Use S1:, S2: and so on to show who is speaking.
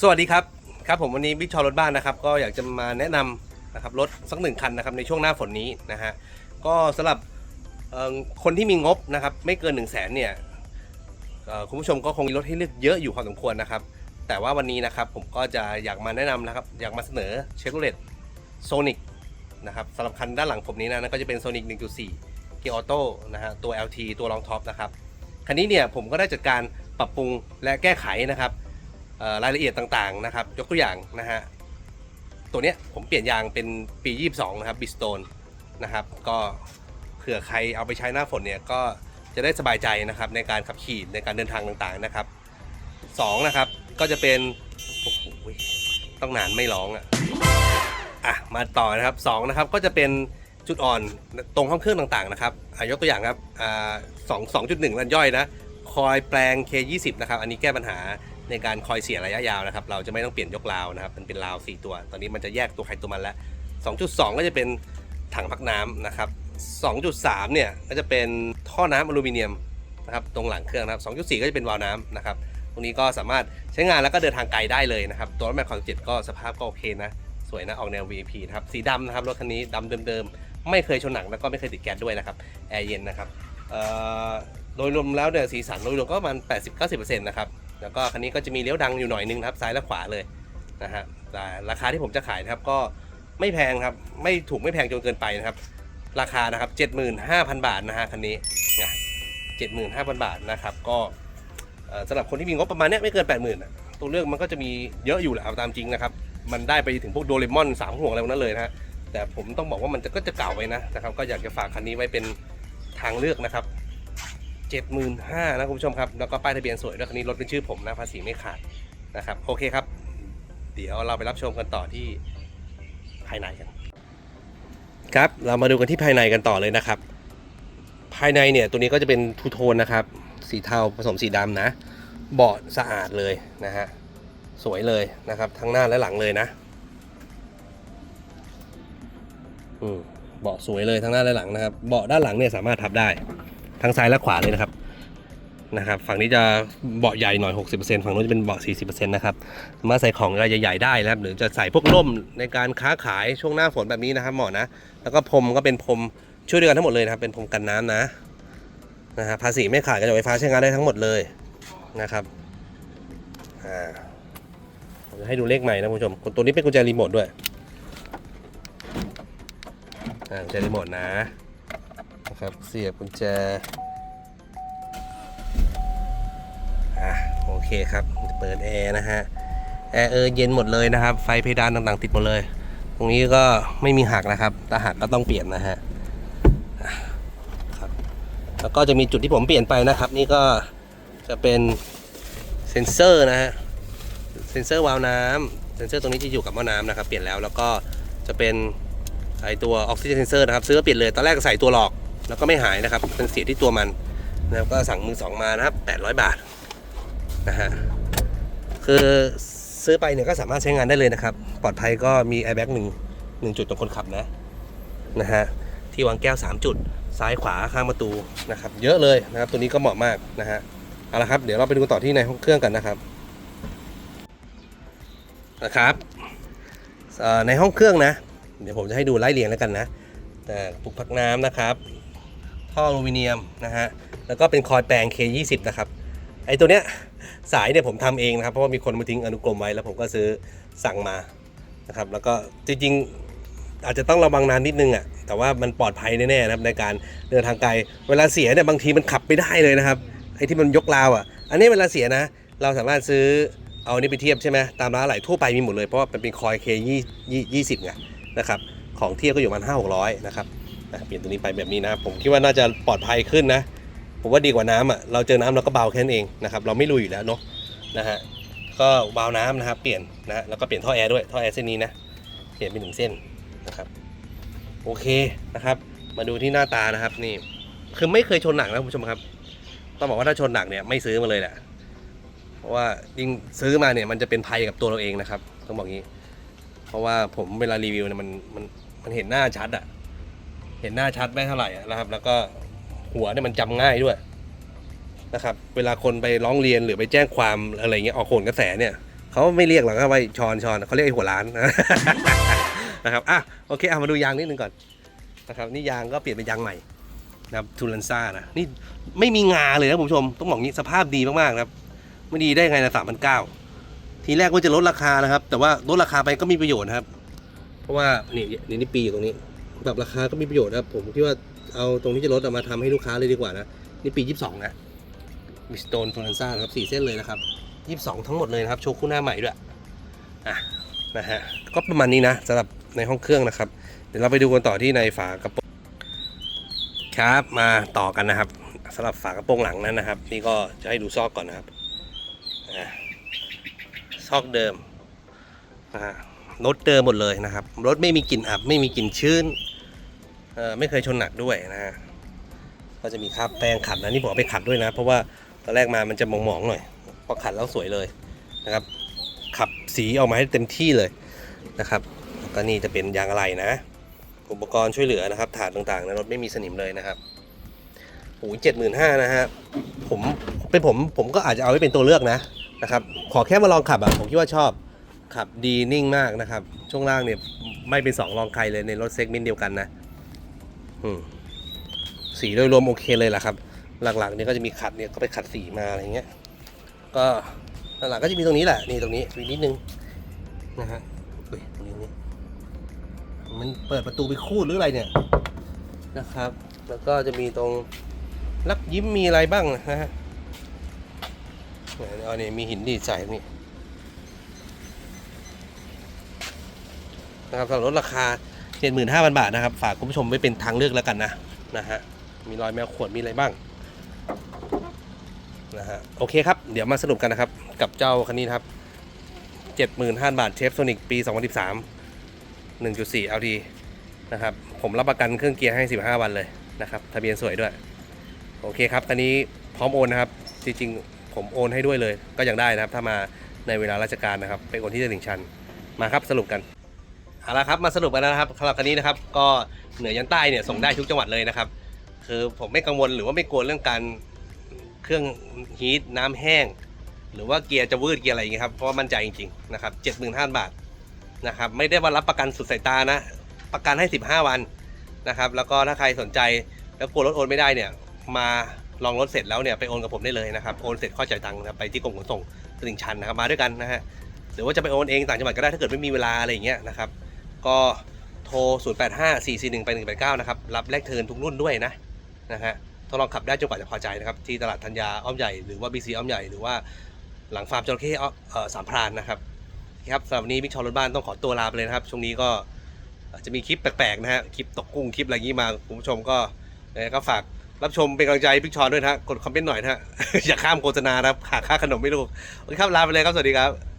S1: สวัสดีครับครับผมวันนี้บิ๊กชอรถบ้านนะครับ ก็อยากจะมาแนะนำนะครับรถสักหนึ่งคันนะครับในช่วงหน้าฝนนี้นะฮะก็สำหรับคนที่มีงบนะครับไม่เกิน1นึ่งแสนเนี่ยคุณผู้ชมก็คงมีรถให้เลือกเยอะอยู่พอสมควรนะครับ แต่ว่าวันนี้นะครับผมก็จะอยากมาแนะนำนะครับอยากมาเสนอเชฟโรเลตโซนิกนะครับสำหรับคันด้านหลังผมนี้นะก็จะเป็นโซนิก1.4 เกียร์ออโต้นะฮะตัว LT ตัวรองท็อปนะครับคันนี้เนี่ยผมก็ได้จัดการปรับปรุงและแก้ไขนะครับ รายละเอียดต่างๆนะครับ ยกตัวอย่างนะฮะตัวเนี้ยผมเปลี่ยนยางเป็นปี 22 นะครับบิสโตนนะครับ ก็เผื่อใครเอาไปใช้หน้าฝนเนี่ยก็จะได้สบายใจนะครับในการขับขี่ในการเดินทางต่างๆนะครับสองนะครับก็จะเป็นโอ้โหต้องนานไม่ร้องอะอะมาต่อนะครับสองนะครับก็จะเป็นจุดอ่อนตรงห้องเครื่องต่างๆนะครับอะยกตัวอย่างครับอ่าสองสองจุดหนึ่งรันย่อยนะคอยแปลง K20 นะครับ อันนี้แก้ปัญหา ในการคอยเสียระยะยาวนะครับ เราจะไม่ต้องเปลี่ยนยกราวนะครับ มันเป็นราว 4 ตัว ตอนนี้มันจะแยกตัวใครตัวมันแล้ว 2.2 ก็จะเป็นถังพักน้ำนะครับ 2.3 เนี่ยก็จะเป็นท่อน้ำอลูมิเนียมนะครับตรงหลังเครื่องนะครับ 2.4 ก็จะเป็นวาล์วน้ำนะครับตรงนี้ก็สามารถใช้งานแล้วก็เดินทางไกลได้เลยนะครับ ตัวรถแมคคอนเจ็ดก็สภาพก็โอเคนะ สวยนะออกแนว VIP นะครับ สีดำนะครับ รถคันนี้ดำเดิมๆ ไม่เคยชนหนังแล้วก็ไม่เคยติดแก๊สด้วยนะครับ แอร์เย็นนะครับโดยรวมแล้วเนี่ยสีสันโดยรวมก็ประมาณ 80-90%นะครับ แล้วก็คันนี้ก็จะมีเลี้ยวดังอยู่หน่อยนึงนะครับซ้ายและขวาเลยนะฮะแต่ราคาที่ผมจะขายนะครับก็ไม่แพงครับไม่ถูกไม่แพงจนเกินไปนะครับ ราคานะครับ 75,000 บาทนะฮะคันนี้นะ75,000 บาทนะครับก็สำหรับคนที่มีงบประมาณเนี้ยไม่เกิน 80,000อะตัวเลือกมันก็จะมีเยอะอยู่แหละเอาตามจริงนะครับมันได้ไปถึงพวกโดเรมอนสามห่วงอะไรพวกนั้นเลยนะฮะแต่ผมต้องบอกว่ามันก็จะเก่าไปนะนะครับ ก็อยากจะฝากคันนี้ไว้เป็นทางเลือกนะครับ เจ็ดหมื่นห้านะคุณผู้ชมครับ แล้วก็ป้ายทะเบียนสวยด้วยคันนี้รถเป็นชื่อผมนะภาษีไม่ขาดนะครับ โอเคครับ เดี๋ยวเราไปรับชมกันต่อที่ภายในกัน ครับ เรามาดูกันที่ภายในกันต่อเลยนะครับ ภายในเนี่ยตัวนี้ก็จะเป็นทูโทนนะครับ สีเทาผสมสีดำนะ เบาะสะอาดเลยนะฮะ สวยเลยนะครับ ทั้งหน้าและหลังเลยนะอืมเบาะสวยเลยทั้งหน้าและหลังนะครับ เบาะด้านหลังเนี่ยสามารถทับได้ ทั้งซ้ายและขวาเลยนะครับนะครับฝั่งนี้จะเบาะใหญ่หน่อย 60%ฝั่งนู้นจะเป็นเบาะ 40%นะครับสามารถใส่ของอะไรใหญ่ๆได้นะครับ หรือจะใส่พวกร่มในการค้าขายช่วงหน้าฝนแบบนี้นะครับเหมาะนะ แล้วก็พรมก็เป็นพรมช่วยด้วยกันทั้งหมดเลยนะครับ เป็นพรมกันน้ำนะนะฮะภาษีไม่ขาดกระจกไฟฟ้าใช้งานได้ทั้งหมดเลยนะครับอ่าผมจะให้ดูเลขใหม่นะคุณผู้ชมตัวนี้เป็นกุญแจรีโมทด้วยอ่ากุญแจรีโมทนะ นะครับ เสียบกุญแจ อะโอเคครับ เปิดแอร์นะฮะ แอร์เออเย็นหมดเลยนะครับ ไฟเพดานต่างๆติดหมดเลย ตรงนี้ก็ไม่มีหักนะครับ ถ้าหักก็ต้องเปลี่ยนนะฮะครับ แล้วก็จะมีจุดที่ผมเปลี่ยนไปนะครับ นี่ก็จะเป็นเซ็นเซอร์นะฮะ เซ็นเซอร์วาล์วน้ำเซ็นเซอร์ตรงนี้จะอยู่กับหม้อน้ำนะครับ เปลี่ยนแล้ว แล้วก็จะเป็นไอตัวออกซิเจนเซนเซอร์นะครับ ซื้อก็เปลี่ยนเลย ตอนแรกใส่ตัวหลอก แล้วก็ไม่หายนะครับเป็นเสียที่ตัวมันแล้วก็สั่งมือสองมานะครับ800 บาทนะฮะคือซื้อไปเนี่ยก็สามารถใช้งานได้เลยนะครับ ปลอดภัยก็มี airbag หนึ่งหนึ่งจุดตรงคนขับนะนะฮะที่วางแก้ว 3 จุด ซ้ายขวาข้างประตูนะครับ เยอะเลยนะครับ ตัวนี้ก็เหมาะมากนะฮะเอาละครับ เดี๋ยวเราไปดูต่อที่ในห้องเครื่องกันนะครับนะครับในห้องเครื่องนะ เดี๋ยวผมจะให้ดูไล่เรียงแล้วกันนะแต่ปุกพักน้ำนะครับ ท่ออลูมิเนียมนะฮะแล้วก็เป็นคอยแปลง K20 นะครับไอตัวเนี้ยสายเนี่ยผมทำเองนะครับ เพราะว่ามีคนมาทิ้งอนุกรมไว้แล้วผมก็ซื้อสั่งมานะครับแล้วก็จริงๆอาจจะต้องระวังนานนิดนึงอะแต่ว่ามันปลอดภัยแน่ๆนะครับในการเดินทางไกล เวลาเสียเนี่ยบางทีมันขับไม่ได้เลยนะครับไอ้ที่มันยกราวอะ อันนี้เวลาเสียนะ เราสามารถซื้อเอาอันนี้ไปเทียบใช่ไหมตามร้านอะไหล่ทั่วไปมีหมดเลยเพราะว่าเป็นคอยเคยี่ยี่สิบไงนะครับของเทียบก็อยู่ประมันห้าหกร้อยนะครับ อะเปลี่ยนตัวนี้ไปแบบนี้นะครับผมคิดว่าน่าจะปลอดภัยขึ้นนะ ผมว่าดีกว่าน้ำอะเราเจอน้ำเราก็เบาแค่นั้นเองนะครับเราไม่ลุยอยู่แล้วเนาะนะฮะก็วาน้ำนะครับ เปลี่ยนนะแล้วก็เปลี่ยนท่อแอร์ด้วยท่อแอร์เส้นนี้นะเปลี่ยนเป็นหนึ่งเส้นนะครับโอเคนะครับ มาดูที่หน้าตานะครับนี่คือไม่เคยชนหนักนะคุณผู้ชมครับ ต้องบอกว่าถ้าชนหนักเนี่ยไม่ซื้อมาเลยแหละเพราะว่ายิ่งซื้อมาเนี่ยมันจะเป็นภัยกับตัวเราเองนะครับ ต้องบอกงี้ เพราะว่าผมเวลารีวิวเนี่ยมันมันมันเห็นหน้าชัดอะ ห็นหน้าชัดไม่เท่าไหร่นะครับ แล้วก็หัวเนี่ยมันจำง่ายด้วยนะครับ เวลาคนไปร้องเรียนหรือไปแจ้งความอะไรเงี้ยออกโขนกระแสเนี่ยเขาไม่เรียกหรอกครับว่าชอนชอนเขาเรียกไอ้หัวล้านนะครับอะโอเคเอามาดูยางนิดนึงก่อนนะครับนี่ยางก็เปลี่ยนเป็นยางใหม่นะครับทูลันซ่านะนี่ไม่มีงาเลยนะผู้ชม ต้องบอกงี้สภาพดีมากๆนะครับ ไม่ดีได้ไงนะสามพันเก้าทีแรกว่าจะลดราคานะครับ แต่ว่าลดราคาไปก็มีประโยชน์นะครับ เพราะว่านี่นี่ปีอยู่ตรงนี้ ปรับราคาก็มีประโยชน์นะผมคิดว่าเอาตรงที่จะลดเอามาทำให้ลูกค้าเลยดีกว่านะ นี่ปี 22 นะมิสโตนทูลันซ่านะครับสี่เส้นเลยนะครับ 22 ทั้งหมดเลยนะครับ โชว์คู่หน้าใหม่ด้วยอะนะฮะก็ประมาณนี้นะสำหรับในห้องเครื่องนะครับ เดี๋ยวเราไปดูกันต่อที่ในฝากระโปรงครับมาต่อกันนะครับสำหรับฝากระโปรงหลังนั้นนะครับ นี่ก็จะให้ดูซอกก่อนนะครับอะซอกเดิมนะฮะรถเดิมหมดเลยนะครับรถไม่มีกลิ่นอับไม่มีกลิ่นชื้น ไม่เคยชนหนักด้วยนะฮะก็จะมีคราบแป้งขัดนะนี่ผมเอาไปขัดด้วยนะ เพราะว่าตอนแรกมามันจะมองๆหน่อยพอขัดแล้วสวยเลยนะครับ ขับสีออกมาให้เต็มที่เลยนะครับก็นี่จะเป็นยางอะไหล่นะ อุปกรณ์ช่วยเหลือนะครับถาดต่างๆนะรถไม่มีสนิมเลยนะครับโอ้ยเจ็ดหมื่นห้านะฮะผมเป็นผมผมก็อาจจะเอาไว้เป็นตัวเลือกนะนะครับ ขอแค่มาลองขับอะผมคิดว่าชอบขับดีนิ่งมากนะครับ ช่วงล่างเนี่ยไม่เป็นสองรองใครเลยในรถเซกเมนต์เดียวกันนะ สีโดยรวมโอเคเลยแหละครับ หลักๆเนี่ยก็จะมีขัดเนี่ยก็ไปขัดสีมาอะไรเงี้ย ก็หลักๆก็จะมีตรงนี้แหละนี่ตรงนี้มีนิดนึงนะฮะอุ้ยตรงนี้นี่มันเปิดประตูไปคูดหรืออะไรเนี่ยนะครับ แล้วก็จะมีตรงรักยิ้มมีอะไรบ้างนะฮะอาเนี่ยมีหินดีใส่นี่นะครับสำหรับลดราคา 75,000 บาทนะครับ ฝากคุณผู้ชมไว้เป็นทางเลือกแล้วกันนะนะฮะมีรอยแมวขวดมีอะไรบ้างนะฮะโอเคครับ เดี๋ยวมาสรุปกันนะครับ กับเจ้าคันนี้ครับ 75,000 บาทเชฟโซนิกปี 2013 1.4 LT นะครับ ผมรับประกันเครื่องเกียร์ให้ 15 วันเลยนะครับ ทะเบียนสวยด้วย โอเคครับคันนี้พร้อมโอนนะครับ จริงๆ ผมโอนให้ด้วยเลย ก็ยังได้นะครับ ถ้ามาในเวลาราชการนะครับไปโอนที่ตลิ่งชัน มาครับสรุปกัน เอาละครับมาสรุปกันนะครับสำหรับคันนี้นะครับก็เหนือยันใต้เนี่ยส่งได้ทุกจังหวัดเลยนะครับ คือผมไม่กังวลหรือว่าไม่กลัวเรื่องการเครื่องฮีทน้ำแห้ง หรือว่าเกียร์จะวืดเกียร์อะไรอย่างเงี้ยครับเพราะว่ามั่นใจจริงๆนะครับเจ็ดหมื่นห้าบาทนะครับไม่ได้ว่ารับประกันสุดสายตานะ ประกันให้ 15 วันนะครับแล้วก็ถ้าใครสนใจแล้วกลัวรถโอนไม่ได้เนี่ยมาลองรถเสร็จแล้วเนี่ยไปโอนกับผมได้เลยนะครับโอนเสร็จข้อจ่ายตังค์ไปที่กรมขนส่งตลิ่งชันนะครับมาด้วยกันนะฮะหรือว่าจะไปโอนเองต่างจังหวัดก็ได้ถ้าเกิดไม่มีเวลาอะไรอย่างเงี้ยนะครับ ก็โทร 0 8 5 4 4 1 ไป1 8 9 นะครับ รับแลกเทินทุกรุ่นด้วยนะนะฮะทดลองขับได้จนกว่าจะพอใจนะครับ ที่ตลาดธัญญาอ้อมใหญ่หรือว่าบีซีอ้อมใหญ่หรือว่าหลังฟาร์มจระเข้อสามพรานนะครับครับสำหรับวันนี้บิ๊กชอรถบ้านต้องขอตัวลาไปเลยนะครับ ช่วงนี้ก็อาจจะมีคลิปแปลกๆนะฮะคลิปตกกุ้งคลิปอะไรอย่างนี้มาคุณผู้ชมก็ก็ฝากรับชมเป็นกำลังใจให้บิ๊กชอด้วยนะกดคอมเมนต์หน่อยนะฮะอย่าข้ามโฆษณานะครับหาค่าขนมไม่รู้โอเคครับลาไปเลยครับสวัสดีครับ